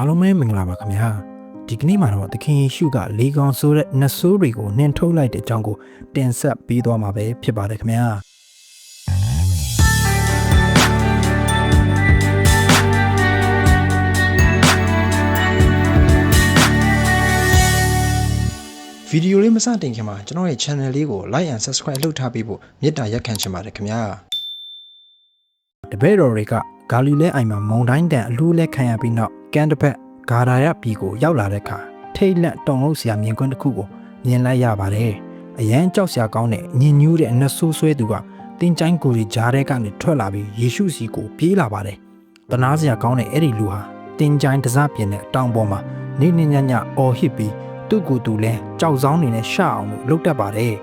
အားလုံးပဲမင်္ဂလာပါခင်ဗျာဒီကနေ့မှာတော့သခင်ယေရှုကလေကောင်ဆိုးတဲ့နတ်ဆိုးတွေကိုနှင်ထုတ်လိုက်တဲ့အကြောင်းကိုတင်ဆက်ပေးသွားမှာပဲဖြစ်ပါတယ်ခင်ဗျာဗီဒီယိုလေးမစတင်ခင်မှာကျွန်တော်ရဲ့ channel လေးကို like and subscribe လုပ်ထားပေးဖို့မေတ္တာရက်ခံချင်ပါတယ်ခင်ဗျာတပည့်တော်တွေကဂါလိလဲအိုင်မှာမုန်တိုင်းတန်အလူးလဲခံရပြီးနောက် ကန်တစ်ဖက်ဂါဒါရပြည်ကိုရောက်လာတဲ့အခါထိတ်လက်တုံလို့ဆရာမြင်ကွင်းတစ်ခုကိုမြင်လိုက်ရပါတယ်အရန်ကြောက်စရာကောင်းတဲ့ညင်ညူးတဲ့နတ်ဆိုးဆွဲသူကတင်းချိုင်းကိုကြီးဂျားတဲ့ကနေထွက်လာပြီးယေရှုစီကိုပြေးလာပါတယ်တနာစရာကောင်းတဲ့အဲ့ဒီလူဟာတင်းချိုင်းတစားပြင်းတဲ့တောင်ပေါ်မှာနေနေညညအော်ဟစ်ပြီးသူ့ကိုယ်သူလဲကြောက်ဆောင်နေနဲ့ရှအောင်လို့လုပ်တတ်ပါတယ်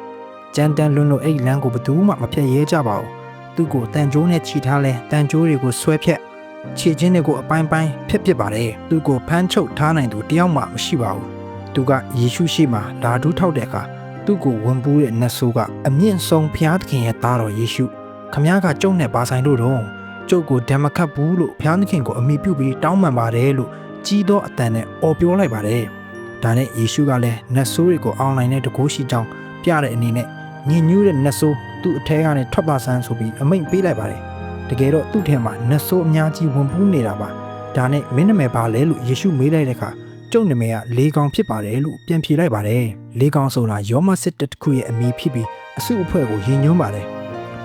ကြမ်းတမ်းလွန်းလို့အဲ့ဒီလမ်းကိုဘယ်သူမှမဖြတ်ရဲကြပါဘူးသူ့ကိုတန်ကြိုးနဲ့ခြိထားလဲတန်ကြိုးတွေကိုဆွဲဖြက် ခြေချင်းတွေကိုအပိုင်းပိုင်းဖျက်ပစ်ပါတယ်သူ့ကိုဖမ်းချုပ်ထားနိုင်သူတယောက်မှမရှိပါဘူးသူကယေရှုရှိမှဓာတုထောက်တဲ့အခါသူ့ကိုဝန်ပူးတဲ့နတ်ဆိုးကအမြင့်ဆုံးဘုရားသခင်ရဲ့သားတော်ယေရှုခမည်းကကျုံနဲ့ပါဆိုင်လို့တော့ကျုပ်ကိုဓမ္မခတ်ဘူးလို့ဘုရားသခင်ကိုအမိပြုပြီးတောင်းပန်ပါတယ်လို့ကြီးသောအတန်နဲ့အော်ပြောလိုက်ပါတယ်ဒါနဲ့ယေရှုကလည်းနတ်ဆိုးတွေကိုအောင်းလိုက်တဲ့တကိုးရှိကြောင်းပြတဲ့အနေနဲ့ညင်ညူးတဲ့နတ်ဆိုးသူ့အထဲကနေထွက်ပါဆန်းဆိုပြီးအမိန့်ပေးလိုက်ပါတယ် တကယ်တော့သူ့ထဲမှာနတ်ဆိုးအများကြီးဝင်ပူးနေတာပါဒါနဲ့မင်းနာမည်ပါလဲလို့ယေရှုမေးလိုက်တဲ့အခါကျုပ်နာမည်ကလေကောင်ဖြစ်ပါတယ်လို့ပြန်ဖြေလိုက်ပါတယ်လေကောင်ဆိုတာယောမစစ်တစ်ခုရဲ့အမည်ဖြစ်ပြီးအစုအဖွဲ့ကိုယဉ်ညွှန်းပါတယ်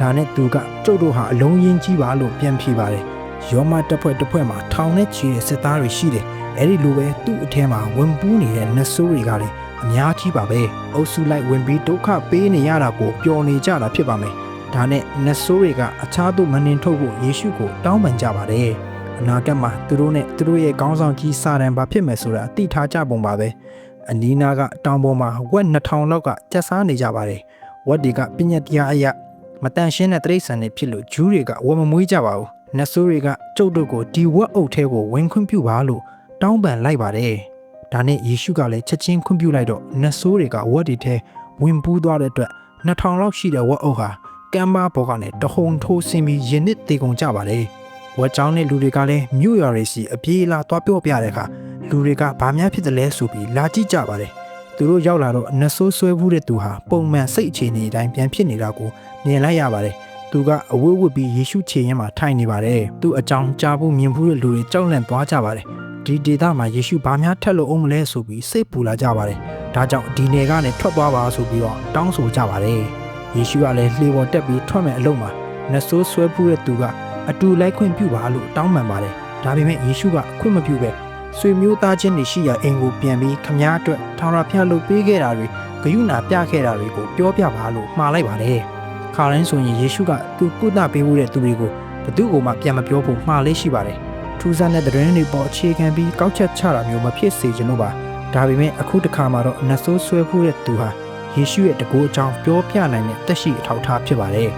ဒါနဲ့သူကကျုပ်တို့ဟာအလုံးရင်းကြီးပါလို့ပြန်ဖြေပါတယ်ယောမတစ်ဖွဲ့တစ်ဖွဲ့မှာထောင်နဲ့ချီတဲ့စစ်သားတွေရှိတယ်အဲ့ဒီလိုပဲသူ့အထဲမှာဝင်ပူးနေတဲ့နတ်ဆိုးတွေကလည်းအများကြီးပါပဲအုပ်စုလိုက်ဝင်ပြီးဒုက္ခပေးနေရတာကိုပျော်နေကြတာဖြစ်ပါမယ် ဒါနဲ့နတ်ဆိုးတွေကအခြားသူမနှင်ထုတ်ဖို့ယေရှုကိုတောင်းပန်ကြပါတယ်အနာဂတ်မှာသူတို့နဲ့သူတို့ရဲ့ခေါင်းဆောင်ကြီးစာတန်ဘာဖြစ်မယ်ဆိုတာသိထားကြပုံပါပဲအနီးနားကတောင်ပေါ်မှာဝက်2000လောက်ကကျက်စားနေကြပါတယ်ဝက်တွေကပြညတ်တရားအရမတန်ရှင်းတဲ့တိရစ္ဆာန်တွေဖြစ်လို့ဂျူးတွေကဝက်မမွေးကြပါဘူးနတ်ဆိုးတွေကကျုပ်တို့ကိုဒီဝက်အုပ်ထဲကိုဝင်ခွင့်ပြုပါလို့တောင်းပန်လိုက်ပါတယ်ဒါနဲ့ယေရှုကလည်းချက်ချင်းခွင့်ပြုလိုက်တော့နတ်ဆိုးတွေကဝက်တွေထဲဝင်ပူးသွားတဲ့အတွက်2000လောက်ရှိတဲ့ဝက်အုပ်ဟာ ကမ်းပါဘောကနေတဟုန်ထိုးဆင်းပြီးရင်နစ်တေကုန်ကြပါတယ်ဝက်ချောင်းတဲ့လူတွေကလည်းမြို့ရွာတွေစီအပြေးလာသွားပြောပြတဲ့အခါလူတွေကဘာများဖြစ်တယ်လဲဆိုပြီးလာကြည့်ကြပါတယ်သူတို့ရောက်လာတော့နတ်ဆိုးဆွဲဘူးတဲ့သူဟာပုံမှန်စိတ်အခြေအနေအတိုင်းပြန်ဖြစ်နေတာကိုမြင်လိုက်ရပါတယ်သူကအဝတ်ဝတ်ပြီးယေရှုခြေရင်မှာထိုင်နေပါတယ်သူ့အကြောင်းကြားဖို့မြင်ဖို့တဲ့လူတွေကြောက်လန့်သွားကြပါတယ်ဒီဒေသမှာယေရှုဘာများထက်လို့အောင်မလဲဆိုပြီးစိတ်ပူလာကြပါတယ်။ဒါကြောင့်ဒီနယ်ကနေထွက်သွားပါဆိုပြီးတော့တောင်းဆိုကြပါတယ်။ ယေရှုကလည်းလှေပေါ်တက်ပြီးထွက်မဲ့အလုံးမှာနတ်ဆိုးဆွဲဖူးတဲ့သူကအတူလိုက်ခွင့်ပြုပါလို့တောင်းပန်ပါတယ်။ဒါပေမဲ့ယေရှုကခွင့်မပြုပဲဆွေမျိုးသားချင်းတွေရှိရာအိမ်ကိုပြန်ပြီးခမားအတွက်ထောင်ရဖျက်လုပ်ပေးခဲ့တာတွေဂယုဏပြခဲ့တာတွေကိုပြောပြပါလို့မှားလိုက်ပါတယ်။ခါတိုင်းဆိုရင်ယေရှုကသူကုသပေးဖို့တဲ့သူတွေကိုဘယ်သူ့ကိုမှပြန်မပြောဖို့မှားလေးရှိပါတယ်။ထူးဆန်းတဲ့သတင်းတွေပေါ်အခြေခံပြီးကောက်ချက်ချတာမျိုးမဖြစ်စေချင်လို့ပါဒါပေမဲ့အခုတစ်ခါမှာတော့နတ်ဆိုးဆွဲဖို့တဲ့သူဟာ ယေရှုရဲ့တကူအကြောင်းပြောပြနိုင်တဲ့တက်ရှိအထောက်အထားဖြစ်ပါတယ်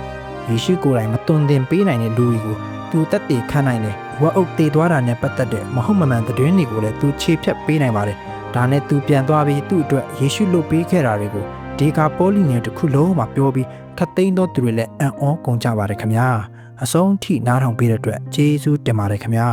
ယေရှုကိုယ်တိုင်မတွင်တင်ပေးနိုင်တဲ့လူတွေကိုသူတက်တည်ခန့်နိုင်တယ်ဝက်အုပ်တည်သွားတာနဲ့ပတ်သက်တဲ့မဟုတ်မမှန်သတင်းတွေကိုလည်းသူခြေဖြတ်ပေးနိုင်ပါတယ်ဒါနဲ့သူပြန်သွားပြီးသူ့အတွက်ယေရှုလုပ်ပေးခဲ့တာတွေကိုဒေကာပေါလိနယ်တစ်ခုလုံးမှာပြောပြီးခတ်သိမ်းသောသူတွေလည်းအံ့ဩကုန်ကြပါတယ်ခင်ဗျာအဆုံးထိနားထောင်ပေးတဲ့အတွက်ကျေးဇူးတင်ပါတယ်ခင်ဗျာ